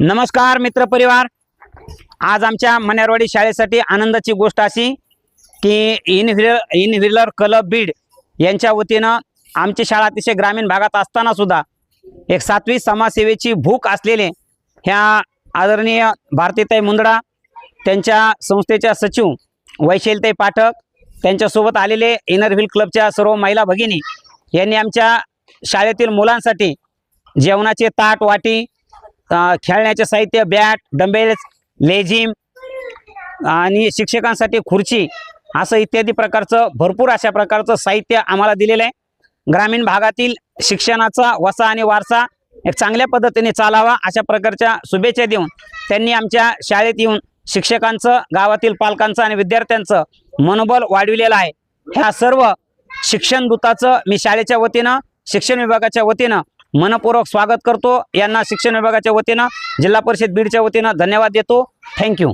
नमस्कार मित्रपरिवार. आज आमच्या मन्यारवाडी शाळेसाठी आनंदाची गोष्ट अशी की in Inner Wheel Inner Wheel Club Beed यांच्या वतीनं आमची शाळा अतिशय ग्रामीण भागात असताना सुद्धा एक सातवी समाजसेवेची भूक असलेले ह्या आदरणीय भारतीताई मुंदडा त्यांच्या संस्थेच्या सचिव वैशलताई पाठक त्यांच्यासोबत आलेले इनर व्हील क्लबच्या सर्व महिला भगिनी यांनी आमच्या शाळेतील मुलांसाठी जेवणाचे ताट वाटी खेळण्याचे साहित्य बॅट डंबेल्स लेझिम आणि शिक्षकांसाठी खुर्ची असं इत्यादी प्रकारचं भरपूर अशा प्रकारचं साहित्य आम्हाला दिलेलं आहे. ग्रामीण भागातील शिक्षणाचा वसा आणि वारसा एक चांगल्या पद्धतीने चालावा अशा प्रकारच्या शुभेच्छा देऊन त्यांनी आमच्या शाळेत येऊन शिक्षकांचं गावातील पालकांचं आणि विद्यार्थ्यांचं मनोबल वाढविलेलं आहे. ह्या सर्व शिक्षण दूताचं मी शाळेच्या वतीनं शिक्षण विभागाच्या वतीनं मनपूर्वक स्वागत करतो. यांना शिक्षण विभागाच्या वतीनं जिल्हा परिषद बीडच्या वतीनं धन्यवाद देतो. थँक्यू